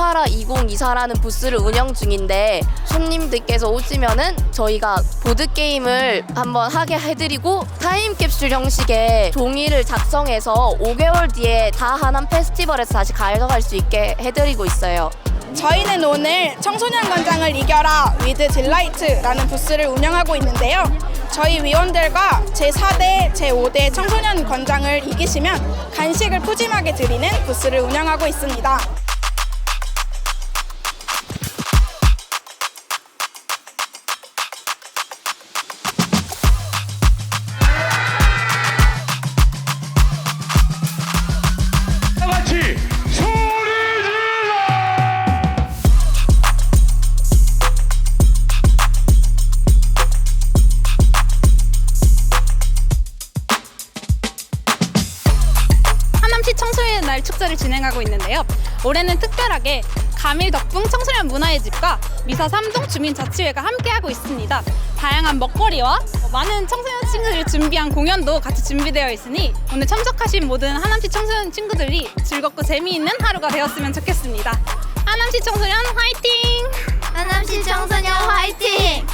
스파라 2024라는 부스를 운영 중인데 손님들께서 오시면은 저희가 보드 게임을 한번 하게 해드리고 타임캡슐 형식의 종이를 작성해서 5개월 뒤에 다 하남 페스티벌에서 다시 가져갈 수 있게 해드리고 있어요. 저희는 오늘 청소년 관장을 이겨라 위드 딜라이트라는 부스를 운영하고 있는데요. 저희 위원들과 제4대, 제5대 청소년 관장을 이기시면 간식을 푸짐하게 드리는 부스를 운영하고 있습니다. 다 하남시 청소년 날 축제를 진행하고 있는데요. 올해는 특별하게 가밀 덕풍 청소년 문화의 집과 미사 삼동 주민자치회가 함께하고 있습니다. 다양한 먹거리와 많은 청소년 친구들이 준비한 공연도 같이 준비되어 있으니 오늘 참석하신 모든 하남시 청소년 친구들이 즐겁고 재미있는 하루가 되었으면 좋겠습니다. 하남시 청소년 화이팅! 하남시 청소년 화이팅!